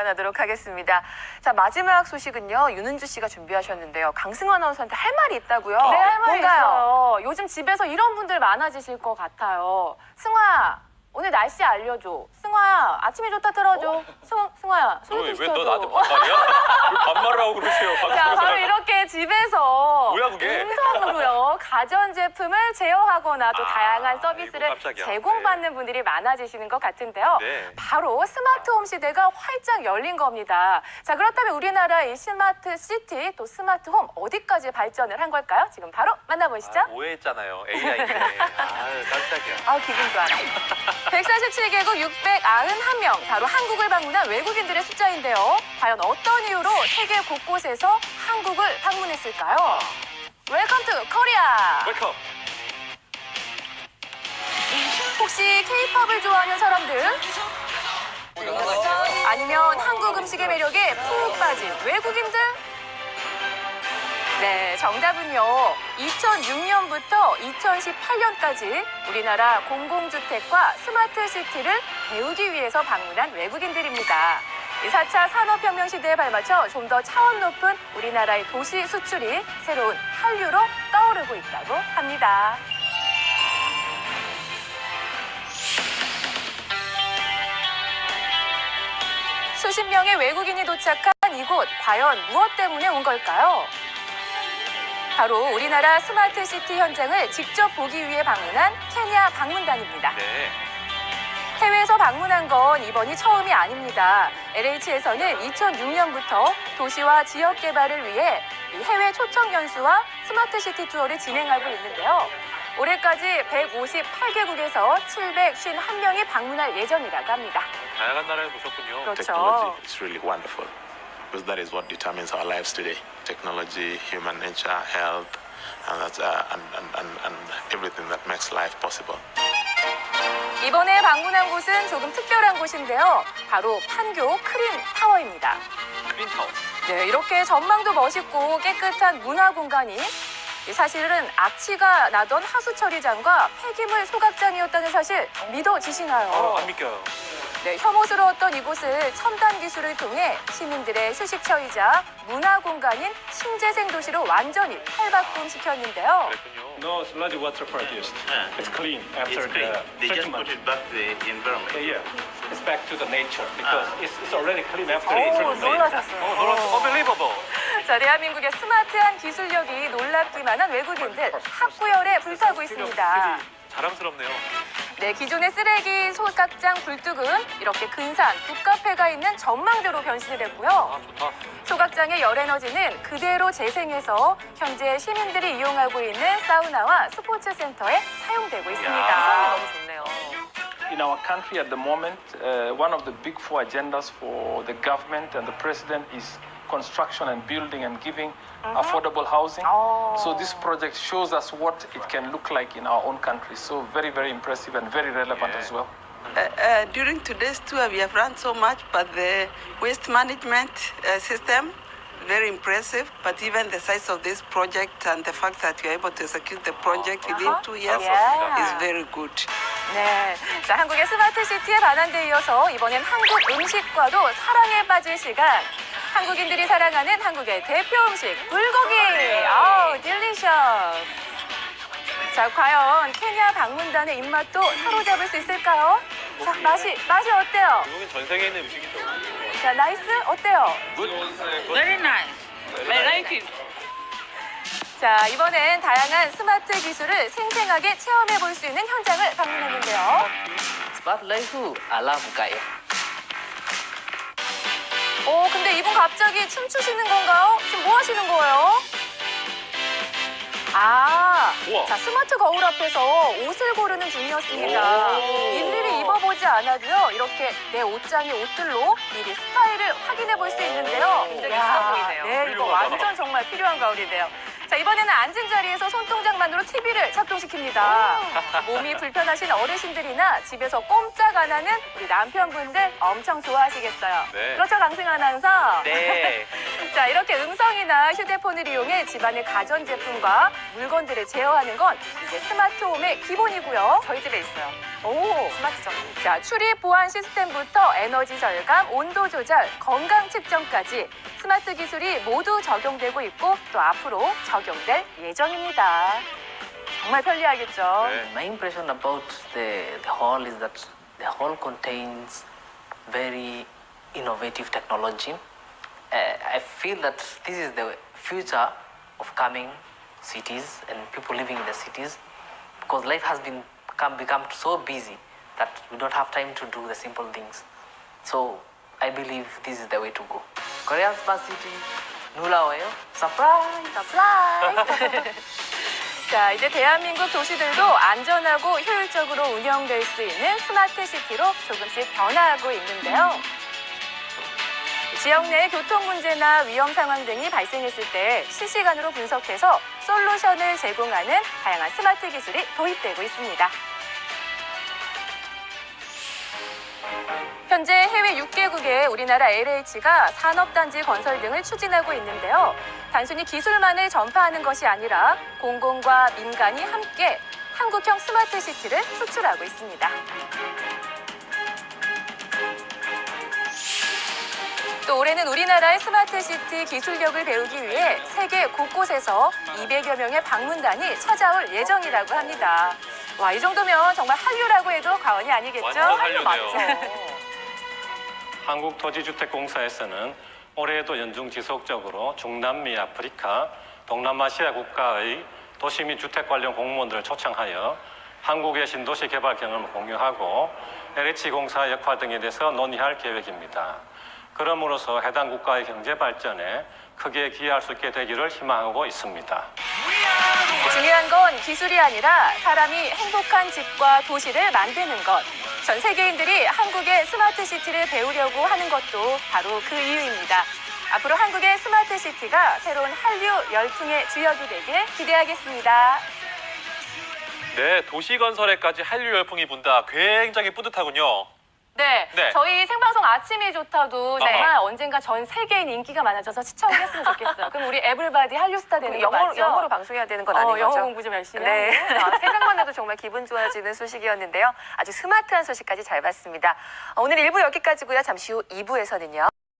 만나도록 하겠습니다. 자 마지막 소식은요 윤은주 씨가 준비하셨는데요. 강승환 아나운서한테 할 말이 있다고요? 네, 할 말이 뭔가요? 있어요. 요즘 집에서 이런 분들 많아지실 것 같아요. 승화야, 오늘 날씨 알려줘. 승화야, 아침이 좋다 틀어줘. 승, 승화야, 소개팅 왜 시켜줘. 너 나한테 반말이야? 왜 반말을 하고 그러세요? 자, 방송에서. 바로 이렇게 집에서 뭐야, 그게? 음성으로요 가전 제품을 제어하거나 또 아, 다양한 서비스를 아이고, 깜짝이야. 제공받는 분들이 많아지시는 것 같은데요. 네. 바로 스마트홈 시대가 활짝 열린 겁니다. 자, 그렇다면 우리나라의 이 스마트 시티 또 스마트홈 어디까지 발전을 한 걸까요? 지금 바로 만나보시죠. 아, 오해했잖아요. AI네. 아, 깜짝이야. 아, 기분 좋아라. 147개국 691명, 바로 한국을 방문한 외국인들의 숫자인데요. 과연 어떤 이유로 세계 곳곳에서 한국을 방문했을까요? 웰컴 투 코리아! 웰컴. 혹시 케이팝을 좋아하는 사람들? 아니면 한국 음식의 매력에 푹 빠진 외국인들? 네, 정답은요. 2006년부터 2018년까지 우리나라 공공주택과 스마트 시티를 배우기 위해서 방문한 외국인들입니다. 이 4차 산업혁명 시대에 발맞춰 좀 더 차원 높은 우리나라의 도시 수출이 새로운 한류로 떠오르고 있다고 합니다. 수십 명의 외국인이 도착한 이곳, 과연 무엇 때문에 온 걸까요? 바로 우리나라 스마트 시티 현장을 직접 보기 위해 방문한 케냐 방문단입니다. 네. 해외에서 방문한 건 이번이 처음이 아닙니다. LH에서는 2006년부터 도시와 지역 개발을 위해 이 해외 초청 연수와 스마트 시티 투어를 진행하고 있는데요. 올해까지 158개국에서 751명이 방문할 예정이라고 합니다. 다양한 나라를 보셨군요. 그렇죠. technology is really wonderful because that is what determines our lives today technology human nature health and that's uh, and, and, and, and everything that makes life possible 이번에 방문한 곳은 조금 특별한 곳인데요. 바로 판교 크린 타워입니다. 크린타운. 네, 이렇게 전망도 멋있고 깨끗한 문화 공간이 사실은 악취가 나던 하수 처리장과 폐기물 소각장이었다는 사실 믿어지시나요? 어, 안 믿겨요. 네, 혐오스러웠던 이곳을 첨단 기술을 통해 시민들의 휴식처이자 문화 공간인 신재생 도시로 완전히 탈바꿈시켰는데요. No sludge water produced. It's clean after It's clean. the They just treatment. put it back to the environment. Yeah, yeah. It's back to the nature because it's, it's already clean after 오, treatment. 놀라셨어요. 어, 놀랐어. Unbelievable. 자, 대한민국의 스마트한 기술력이 놀랍기만 한 외국인들 학구열에 불타고 있습니다. 자랑스럽네요. 네, 기존의 쓰레기 소각장 굴뚝은 이렇게 근산, 북카페가 있는 전망대로 변신을 했고요. 아, 좋다. 소각장의 열 에너지는 그대로 재생해서 현재 시민들이 이용하고 있는 사우나와 스포츠 센터에 사용되고 있습니다. 야. 너무 좋네요. In our country at the moment, uh, one of the big four agendas for the government and the president is construction and building and giving affordable housing. Oh. So this project shows us what it can look like in our own country. So very, very impressive and very relevant Yeah. as well. Uh, uh, during today's tour, we have run so much, but the waste management uh, system, very impressive. But even the size of this project and the fact that you're able to execute the project within Uh-huh. two years Yeah. is very good. 네. 자, 한국의 스마트 시티에 반한 데 이어서 이번엔 한국 음식과도 사랑에 빠질 시간. 한국인들이 사랑하는 한국의 대표 음식, 불고기. 아우, 딜리셔스. 자, 과연 케냐 방문단의 입맛도 사로잡을 수 있을까요? 자, 맛이, 맛이 어때요? 중국은 전 세계에 있는 음식이죠. 자, 나이스? 어때요? Very nice. I like it. 자, 이번엔 다양한 스마트 기술을 생생하게 체험해 볼 수 있는 현장을 방문했는데요. Kayo. 어, 근데 이분 갑자기 춤추시는 건가요? 지금 뭐 하시는 거예요? 아, 우와. 자, 스마트 거울 앞에서 옷을 고르는 중이었습니다. 오. 일일이 입어보지 않아도요, 이렇게 내 옷장의 옷들로 미리 스타일을 확인해 볼 수 있는데요. 굉장히 야, 있어 보이네요. 네, 이거. 완전 정말 필요한 거울이네요. 자, 이번에는 앉은 자리에서 손동작만으로 TV를 작동시킵니다. 몸이 불편하신 어르신들이나 집에서 꼼짝 안 하는 우리 남편분들 엄청 좋아하시겠어요. 네. 그렇죠, 강승 아나운서? 네. 자, 이렇게 음성이나 휴대폰을 이용해 집안의 가전제품과 물건들을 제어하는 건 이제 스마트홈의 기본이고요. 저희 집에 있어요. 오, 스마트 전기. 자, 출입 보안 시스템부터 에너지 절감, 온도 조절, 건강 측정까지 스마트 기술이 모두 적용되고 있고 또 앞으로 적용될 예정입니다. 정말 편리하겠죠. 네. My impression about the, the hall is that the hall contains very innovative technology. Uh, I feel that this is the future of coming cities and people living in the cities because life has been come, become so busy that we don't have time to do the simple things. So I believe this is the way to go. Korean Smart City, 놀라워요. Surprise! 서프라이즈! 자, 이제 대한민국 도시들도 안전하고 효율적으로 운영될 수 있는 스마트 시티로 조금씩 변화하고 있는데요. 지역 내 교통 문제나 위험 상황 등이 발생했을 때 실시간으로 분석해서 솔루션을 제공하는 다양한 스마트 기술이 도입되고 있습니다. 현재 해외 6개국에 우리나라 LH가 산업단지 건설 등을 추진하고 있는데요. 단순히 기술만을 전파하는 것이 아니라 공공과 민간이 함께 한국형 스마트 시티를 수출하고 있습니다. 또 올해는 우리나라의 스마트 시티 기술력을 배우기 위해 세계 곳곳에서 200여 명의 방문단이 찾아올 예정이라고 합니다. 와, 이 정도면 정말 한류라고 해도 과언이 아니겠죠? 완전 한류네요. 맞죠? 한국토지주택공사에서는 올해에도 연중 지속적으로 중남미 아프리카, 동남아시아 국가의 도시 및 주택 관련 공무원들을 초청하여 한국의 신도시 개발 경험을 공유하고 LH 공사 역할 등에 대해서 논의할 계획입니다. 그럼으로써 해당 국가의 경제 발전에 크게 기여할 수 있게 되기를 희망하고 있습니다. 중요한 건 기술이 아니라 사람이 행복한 집과 도시를 만드는 것. 전 세계인들이 한국의 스마트 시티를 배우려고 하는 것도 바로 그 이유입니다. 앞으로 한국의 스마트 시티가 새로운 한류 열풍의 주역이 되길 기대하겠습니다. 네, 도시 건설에까지 한류 열풍이 분다. 굉장히 뿌듯하군요. 네, 네. 저희 생방송 아침이 좋다도 네. 정말 언젠가 전 세계인 인기가 많아져서 시청을 했으면 좋겠어요. 그럼 우리 에블바디 한류스타 되는 거 영어로, 맞죠? 영어로 방송해야 되는 건 어, 아닌 영어 거죠? 공부 좀 열심히 네. 하고. 아, 생각만 해도 정말 기분 좋아지는 소식이었는데요. 아주 스마트한 소식까지 잘 봤습니다. 어, 오늘 1부 여기까지고요. 잠시 후 2부에서는요.